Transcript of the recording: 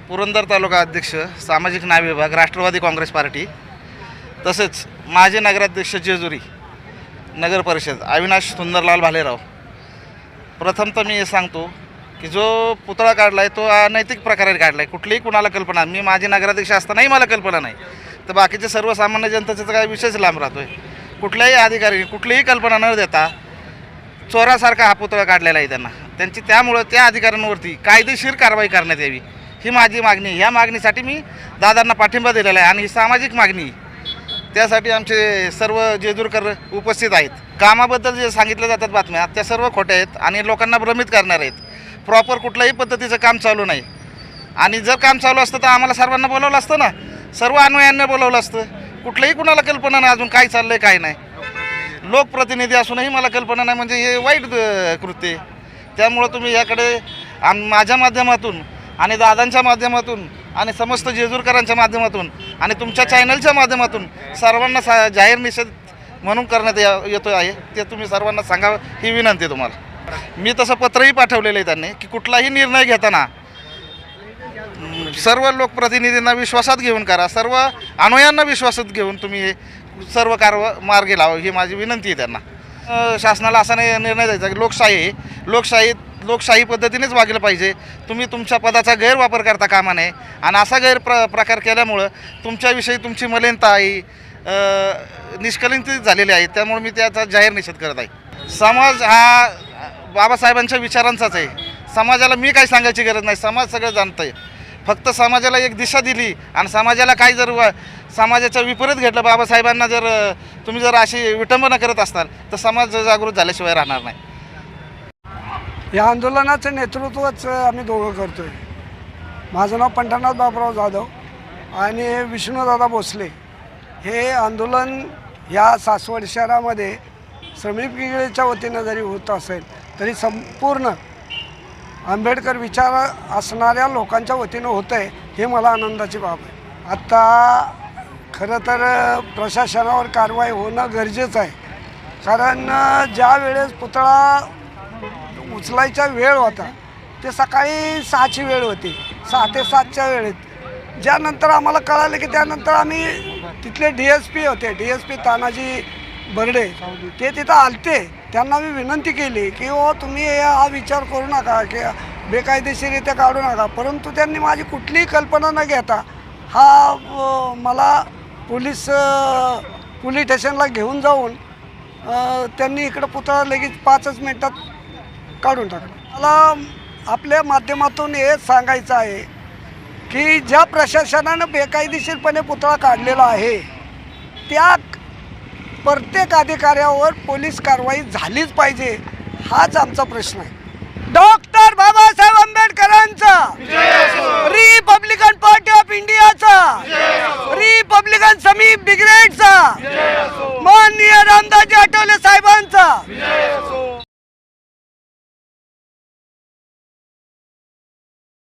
पुरंदर तालुका अध्यक्ष सामाजिक न्याय विभाग राष्ट्रवादी काँग्रेस पार्टी तसेच माजी नगराध्यक्ष जेजुरी नगर परिषद अविनाश सुंदरलाल भालेराव. प्रथम तर मी हे सांगतो की जो पुतळा काढला आहे तो अनैतिक प्रकारे काढला आहे कुठलीही कुणाला कल्पना मी माझी नगराध्यक्ष असतानाही मला कल्पना नाही. तर बाकीचे सर्वसामान्य जनतेचा काय काही विषयच लांब राहतो आहे कुठल्याही अधिकारी कुठलीही कल्पना न देता चोरासारखा हा पुतळा काढलेला आहे त्यांना. त्यांची त्यामुळं त्या अधिकाऱ्यांवरती कायदेशीर कारवाई करण्यात यावी. ही माझी मागणी. ह्या मागणीसाठी मी दादांना पाठिंबा दिलेला आहे आणि ही सामाजिक मागणी. त्यासाठी आमचे सर्व जेजूरकर उपस्थित आहेत. कामाबद्दल जे सांगितल्या जातात बातम्या त्या सर्व खोट्या आहेत आणि लोकांना भ्रमित करणार आहेत. प्रॉपर कुठल्याही पद्धतीचं काम चालू नाही. आणि जर काम चालू असतं तर आम्हाला सर्वांना बोलावलं असतं ना. सर्व अन्वयांना बोलावलं असतं. कुठलंही कुणाला कल्पना नाही अजून काय चाललं आहे काय नाही. लोकप्रतिनिधी असूनही मला कल्पना नाही म्हणजे हे वाईट कृत्य त्यामुळं तुम्ही याकडे आम माझ्या माध्यमातून आणि दादांच्या माध्यमातून आणि समस्त जेजूरकरांच्या माध्यमातून आणि तुमच्या चॅनलच्या माध्यमातून सर्वांना सा जाहीर निषेध म्हणून करण्यात या येतो आहे. ते तुम्ही सर्वांना सांगावं ही विनंती आहे तुम्हाला. मी तसं पत्रही पाठवलेलं आहे त्यांनी की कुठलाही निर्णय घेताना सर्व लोकप्रतिनिधींना विश्वासात घेऊन करा. सर्व अनुयांना विश्वासात घेऊन तुम्ही सर्व कारव मार्गी लावा ही माझी विनंती आहे त्यांना. शासनाला असा नाही निर्णय द्यायचा की लोकशाही लोकशाहीत लोकशाही पद्धतीनेच वागलं पाहिजे. तुम्ही तुमच्या पदाचा गैरवापर करता कामा नये आणि असा गैर प्र प्रकार केल्यामुळं तुमच्याविषयी तुमची मलिनता आहे अं, निष्कलिंकित झालेली आहे. त्यामुळे मी त्याचा जाहीर निषेध करत आहे. समाज हा बाबासाहेबांच्या विचारांचाच आहे. समाजाला मी काही सांगायची गरज नाही. समाज सगळं जाणतं आहे फक्त समाजाला एक दिशा दिली आणि समाजाला काही जर व- समाजाच्या विपरीत घेतलं बाबासाहेबांना जर तुम्ही जर अशी विटंबना करत असाल तर समाज जागृत झाल्याशिवाय राहणार नाही. या आंदोलनाचं नेतृत्वच आम्ही दोघं करतो आहे माझं नाव पंढरनाथ बाबराव जाधव आणि विष्णूदादा भोसले. हे आंदोलन या सासवड शहरामध्ये श्रमिक विंगळीच्या वतीनं जरी होत असेल तरी संपूर्ण आंबेडकर विचार असणाऱ्या लोकांच्या वतीनं होतं आहे हे मला आनंदाची बाब आहे. आत्ता खरं तर प्रशासनावर कारवाई होणं गरजेचं आहे. कारण ज्या वेळेस पुतळा उचलायचा वेळ होता. ते सकाळी सहाची वेळ होती. सहा ते सातच्या वेळेत. ज्यानंतर आम्हाला कळालं की त्यानंतर आम्ही तिथले डी एस पी होते. D S P Tanaji Barde ते तिथं आलते. त्यांना मी विनंती केली की ओ तुम्ही हा विचार करू नका की बेकायदेशीरित्या काढू नका. परंतु त्यांनी माझी कुठलीही कल्पना न घेता हा मला पोलीस पोलीस स्टेशनला घेऊन जाऊन त्यांनी इकडं पुतळा लगेच पाचच मिनटात काढून टाकलं. मला आपल्या माध्यमातून हे सांगायचं आहे की ज्या प्रशासनानं बेकायदेशीरपणे पुतळा काढलेला आहे त्या प्रत्येक अधिकाऱ्यावर पोलीस कारवाई झालीच पाहिजे हाच आमचा प्रश्न आहे. डॉक्टर बाबासाहेब आंबेडकरांचा रिपब्लिकन पार्टी